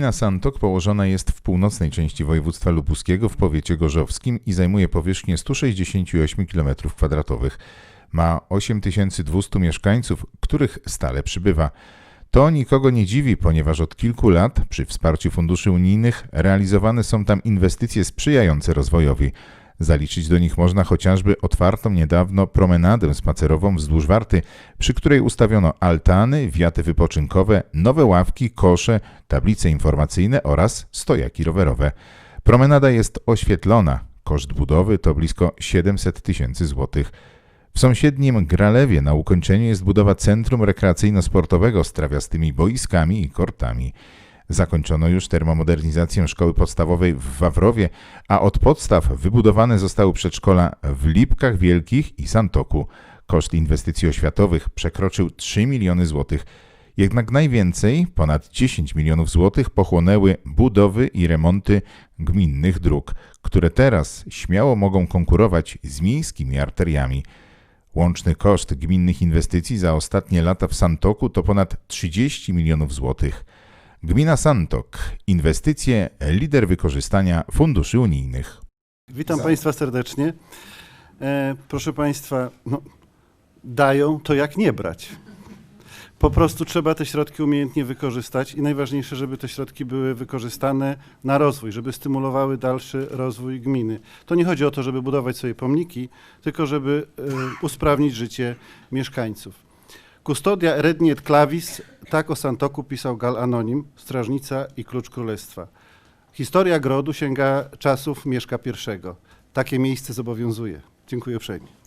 Gmina Santok położona jest w północnej części województwa lubuskiego w powiecie gorzowskim i zajmuje powierzchnię 168 km2. Ma 8200 mieszkańców, których stale przybywa. To nikogo nie dziwi, ponieważ od kilku lat przy wsparciu funduszy unijnych realizowane są tam inwestycje sprzyjające rozwojowi. Zaliczyć do nich można chociażby otwartą niedawno promenadę spacerową wzdłuż Warty, przy której ustawiono altany, wiaty wypoczynkowe, nowe ławki, kosze, tablice informacyjne oraz stojaki rowerowe. Promenada jest oświetlona. Koszt budowy to blisko 700 tysięcy złotych. W sąsiednim Gralewie na ukończeniu jest budowa centrum rekreacyjno-sportowego z trawiastymi boiskami i kortami. Zakończono już termomodernizację szkoły podstawowej w Wawrowie, a od podstaw wybudowane zostały przedszkola w Lipkach Wielkich i Santoku. Koszt inwestycji oświatowych przekroczył 3 miliony złotych. Jednak najwięcej, ponad 10 milionów złotych, pochłonęły budowy i remonty gminnych dróg, które teraz śmiało mogą konkurować z miejskimi arteriami. Łączny koszt gminnych inwestycji za ostatnie lata w Santoku to ponad 30 milionów złotych. Gmina Santok. Inwestycje lider wykorzystania funduszy unijnych. Witam Państwa serdecznie. E, proszę Państwa, no, dają to jak nie brać. Po prostu trzeba te środki umiejętnie wykorzystać i najważniejsze, żeby te środki były wykorzystane na rozwój, żeby stymulowały dalszy rozwój gminy. To nie chodzi o to, żeby budować sobie pomniki, tylko żeby e, usprawnić życie mieszkańców. Kustodia eredni et clavis, tak o Santoku pisał Gal Anonim, strażnica i klucz królestwa. Historia grodu sięga czasów Mieszka I. Takie miejsce zobowiązuje. Dziękuję uprzejmie.